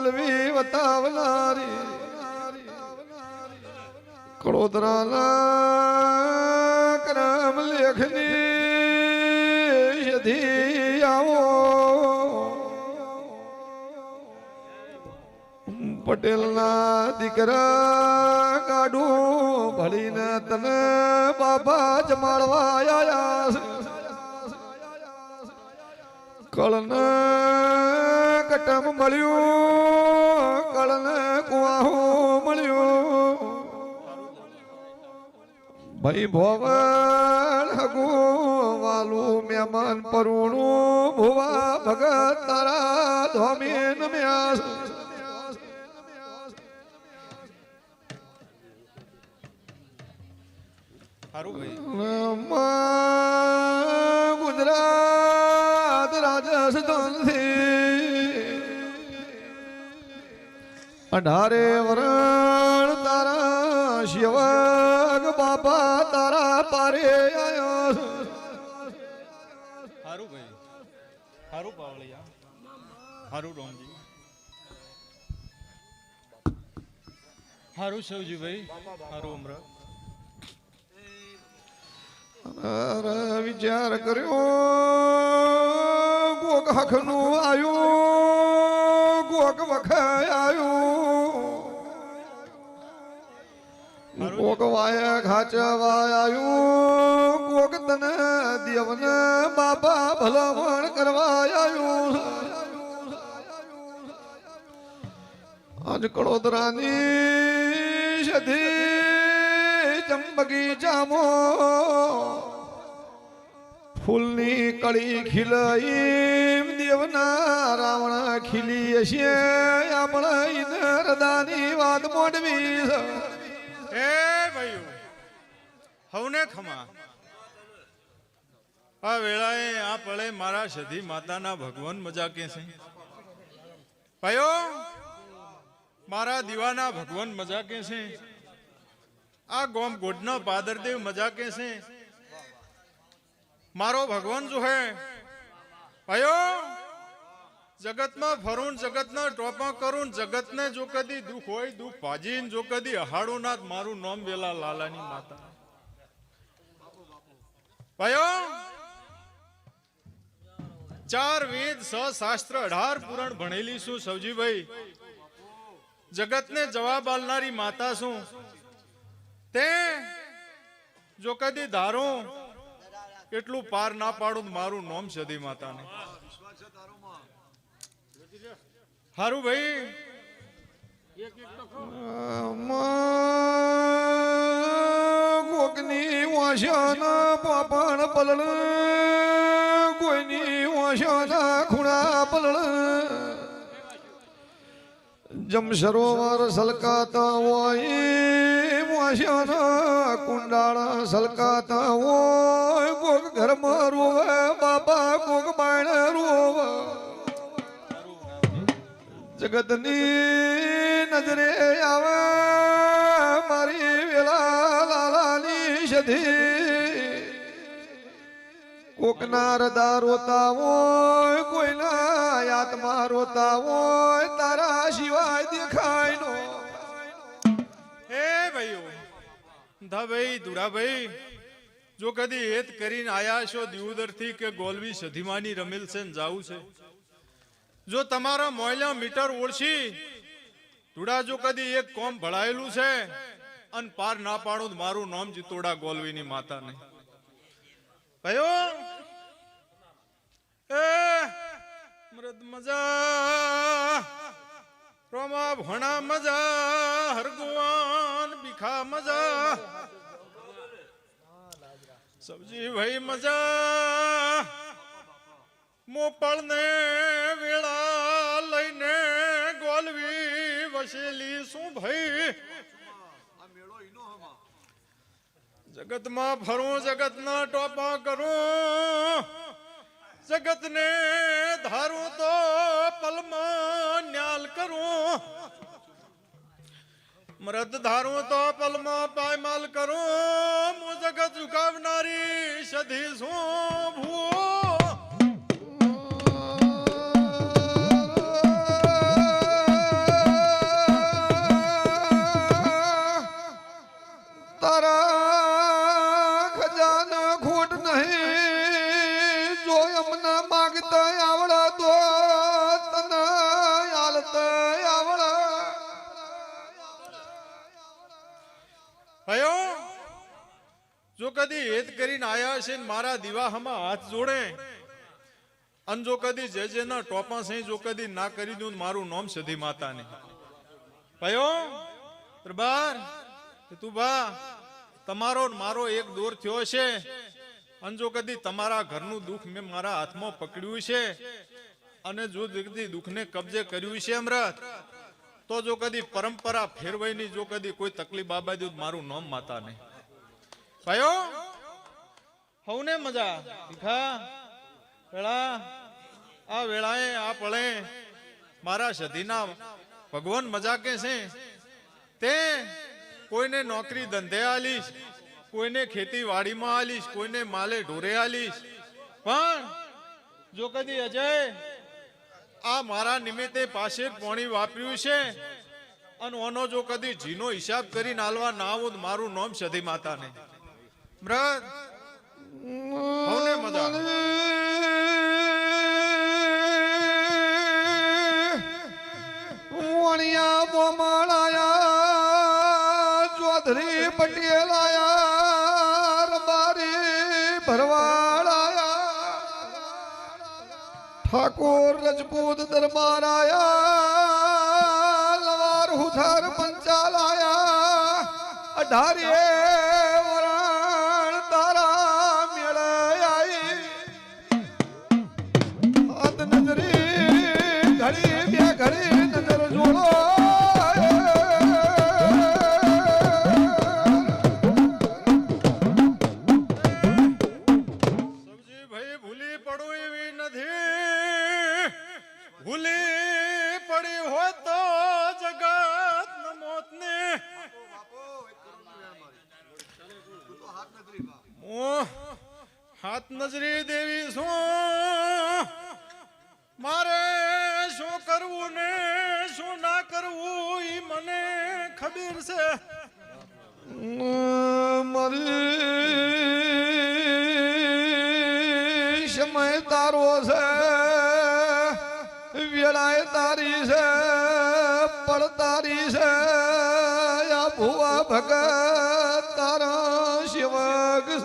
ગોલવી વતાવનારી કડોદરાના ક્રમ લેખની યધી આવો પટેલના દીકરા કાઢું ભળીને તને બાબા જમાડવા આયા કળન કટમ મળ્યું કળન કુવાહું મળ્યું. ભાઈ ભોવન હગુ વાલું મહેમાન પરુણું ભુવા ભગત તારા ધોમીન મ્યાસ. ગુજરાત રાજસ્થાનથી અઢારે વરણ તારા શિવગ બાપા તારા પારે આયો. ભાઈ. રોમજી અમરા. વિચાર કર્યો કોક હખનું આયું. કોક વખાયું કોક વાય ખાચવાયું કોક તને દેવને બાપા ભલામણ કરવા આયું આજ કડોદરાની સધી ચંબગી જામો. ફૂલની કળી ખીલઈ રાવણ ખીલી હશે. આપણે ઇન્દ્રદાની વાત મોડવી એ ભાઈઓ, હવને ખમા. આ વેળાએ આ પળે મારા સધી માતાના ભગવાન મજા કે છે? ભાઈઓ, મારા દીવાના ભગવાન મજા કે છે? આ ગોમ ગોડનો પાદરદેવ મજા કે છે? મારો ભગવાન જો હે. ભાઈઓ જગતમાં ફરું જગતના ટોપા કરું જગતને જો કદી દુઃખ હોય, દુઃખ ભાજીન જો કદી અહાડું નાથ, મારું નામ વેલા લાલાની માતા. ભાઈઓ, ચાર વેદ, સ શાસ્ત્ર, અઢાર પુરાણ ભણેલી છું સવજીભાઈ. જગતને જવાબ આલનારી માતા શું તે જો કદી ધારું, એટલું પાર ના પાડું મારું નામ સદી માતાને. હારું ભાઈ. કોકની વાંશાના પાપણ પલળ, કોઈની વાંશાના ખૂણા પલળ. જમ સરોવર સલકાતા હોય વાંશાના કુંડાળા સલકાતા હોય, કોક ઘરમાં રોવે, બાપા કોક બાયણે રોવે. જગતની નજરે આવે મારી વેલા લાલાની સધી. કોકના હૃદા રોતા હોય, કોઈના આત્મા રોતા હોય, તારા સિવાય દેખાય નો. હે ભાઈઓ ભાઈ દુરાભાઈ જો કદી હેત કરીને આયા છો દિયોદરથી કે ગોલવી સધીમાની રમેલ છે ને જાવું છે? જો તમારા મોયલા મીટર ઓળશી ધુડા જો કદી એક કોમ ભળાયેલું છે? અન પાર ના પાડું મારું નામ જીતોડા ગોલવીની માતા ને ભાઈઓ, એ મૃદ મજા, રોમા ભણા મજા, હરગુવાન ભીખા મજા, સબજી ભાઈ મજા મોપળ ને વસેલી શું ભાઈ? જગતમાં ફરું જગતના ટોપા કરું. જગતને ધારું તો પલમાં ન્યાલ કરું. મૃત ધારું તો પલમાં પાયમાલ કરું. હું જગત ઝુકાવનારી સધી શું હયો જો કદી હેત કરીને આયા છે મારા દિવાહમાં હાથ જોડે, અને જો કદી જે જેના ટોપા છે, જો કદી ના કરી દઉં મારું નામ સધી માતાને. ભયો એ તું બા તમારો મારો એક દોર થયો છે, અને જો કદી તમારા ઘરનું દુઃખ મેં મારા હાથમાં પકડ્યું છે, અને જો કદી દુઃખને કબજે કર્યું છે અમરત તો જો કદી પરંપરા ફેરવાઈની જો કદી કોઈ તકલીફ બાબા દઉં મારું નામ માતા ને ભાઈઓ, હવને મજા. ભીખા, વેળા, આ વેળાએ આ પળે મારા સધીના ભગવાન મજા કે છે? તે કોઈને નોકરી ધંધે આલીશ, કોઈને ખેતી વાડીમાં આલીશ, કોઈને માલે ઢોરે આલીશ. પણ જો કદી અજય આ મારા નિમિત્તે પાસે પોણી વાપર્યું છે. અને ઓનો જો કદી જીનો હિસાબ કરીને આલવા ના આવું મારું નામ સધી માતાને. મ્રત. હવને મજા બોમાળાયા, ચૌધરી પટેલ ઠાકોર રજપૂત દરબાર આયા લવાર હુથાર પંચાલ આયા અઢારે નજરી દેવી શું? મારે શું કરવું ને શું ના કરવું એ મને ખબર છે. મારી સમય તારો છે, વેળાએ તારી છે પળ તારી છે. આ ભુવા ભગત તારા શિવક છે.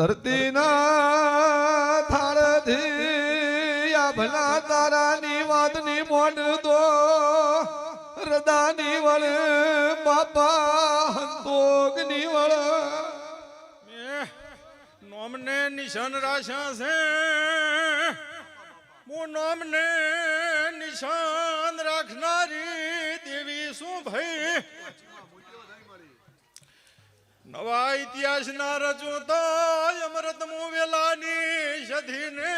ધરતીના થાળથી આ ભલા તારાની વાતની મોઢ દો હૃદાની વળ, બાપા હંતોગની વળ. નોમને નિશાન રાશા છે. હું નોમને નિશાન રાખનારી દેવી શું ભાઈ? નવા ઇતિહાસ ના રચું તો અમૃત મુ વેલાની સધીને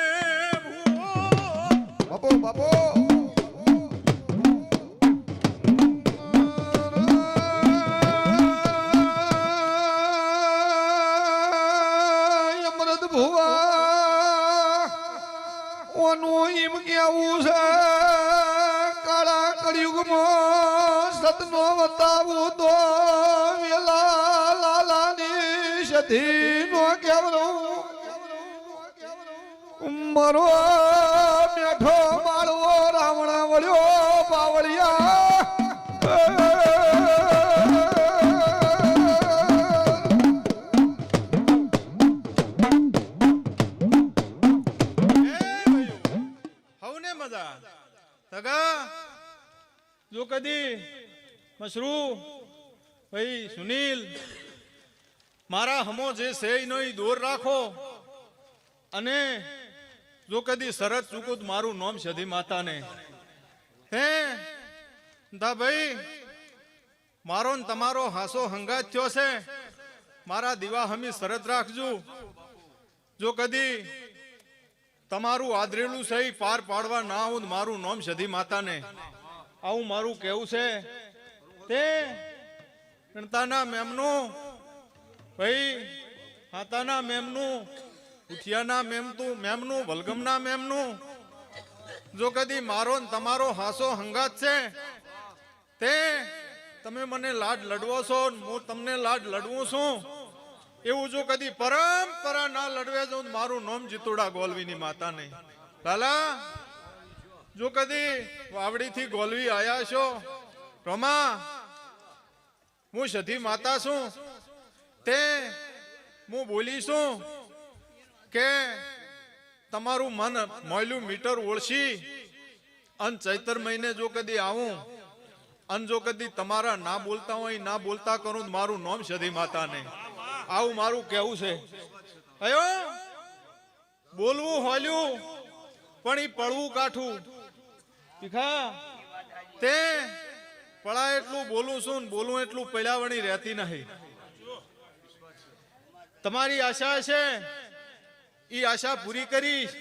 ભૂવો બાપો બાપો. સધીનો કેવરું મારો મેઠો માળવો રાવણા વળ્યો બાવળિયા તગા જો કદી મશરૂ. ભાઈ સુનિલ. મારા હમો જે છે એનો એ દોર રાખો અને જો કદી શરદ ચૂકું મારું નોમ સધી માતાને. હે દા ભાઈ, મારો ને તમારો હાસો હંગાત થયો છે. મારા દીવા હમી શરત રાખજો. જો કદી તમારું આદરેલું સહી પાર પાડવા ના આવું મારું નોમ સધી માતાને. આવું મારું કેવું છે. તે ગણતાના મેમનું ભાઈ હાતાના મેમનું, ઉઠિયાના મેમતું, મેમનું, વલગમના મેમનું, જો કદી મારો ને તમારો હાસો હંગાત છે, તે તમે મને લાડ લડવો છો હું તમને લાડ લડવું છું. એવું જો કદી પરંપરા ના લડવે જો મારું નામ જીતુડા ગોલવીની માતા નહીં લાલા, જો કદી વાવડીથી ગોલવી આયા છો, રમા, હું સધી માતા છું. તે હું બોલી છું કે તમારું મન મોયલું મીટર ઓળશી અન ચૈતર મહિને જો કદી આવું અન જો કદી તમારા ના બોલતા હોય, ના બોલતા કરું મારું નામ સધી માતા નહીં આવું મારું કેવું છે. અયો, બોલવું હોલ્યું, પણ ઈ પડવું કાઠું. તીખા તે પળા એટલું બોલું છું બોલું એટલું પૈલાવણી રહેતી નહીં. તમારી આશા છે? એ આશા પૂરી કરીશ.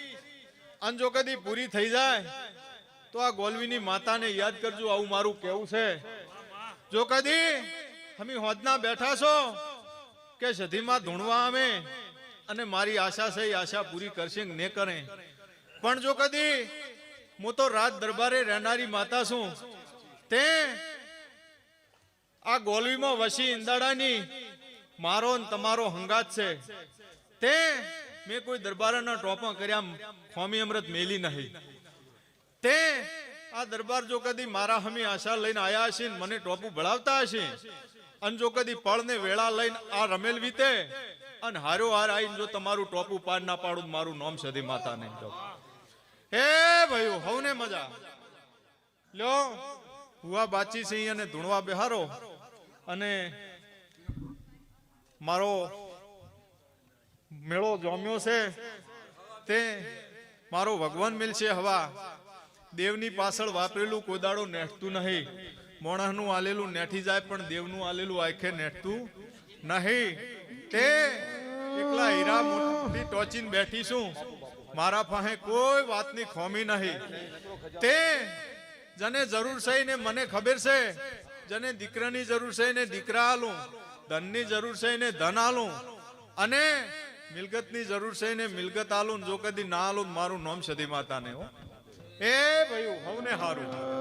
અને જો કદી પૂરી થઈ જાય, તો આ ગોલવીની માતાને યાદ કરજો, આવું મારું કેવું છે. જો કદી અમે હોદના બેઠા છો, કે સધીમાં ધૂણવા અમે અને મારી આશા છે એ આશા પૂરી કરશે ને કરે. પણ જો કદી હું તો રાત દરબારે રહેનારી માતા છું, તે આ ગોલવીમાં વસી ઇંદાડાની મારો ને તમારો હંગાત છે. તે મેં કોઈ દરબારના ટોપા કર્યા ખોમી અમૃત મેલી નહીં. તે આ દરબાર જો કદી મારા હમી આશા લઈને આયા હશે ને મને ટોપું ભળાવતા હશે, અને જો કદી પળ ને વેળા લઈને આ રમેલ વીતે, અને હારો હાર આવીને જો તમારું ટોપું પાડ ના પાડું મારું નામ સદી માતા નહીં હે ભાઈઓ, હવને મજા. લ્યો હુઆ બાચી સિંહ અને ધૂણવા બેહારો. અને મારો મેળો જોમ્યો છે, તે મારો ભગવાન મિલશે હવા. દેવની પાછળ વાપરેલું કોદાળો નેઠતું નહીં. મોણસનું આલેલું નેઠી જાય, પણ દેવનું આલેલું આખે નેઠતું નહીં. તે એકલા હીરા મોટી ટોચીને બેઠી છું મારા પાસે કોઈ વાતની ખોમી નહીં. તે જને જરૂર છે ને મને ખબર છે. જને દીકરાની જરૂર છે ને દીકરા આલું. ધનની જરૂર છે ને ધન આલું. અને મિલકતની જરૂર છે ને મિલકત આલું. જો કદી ના આલું મારું નામ સદી માતા ને હો. એ ભાઈ હવને હારું.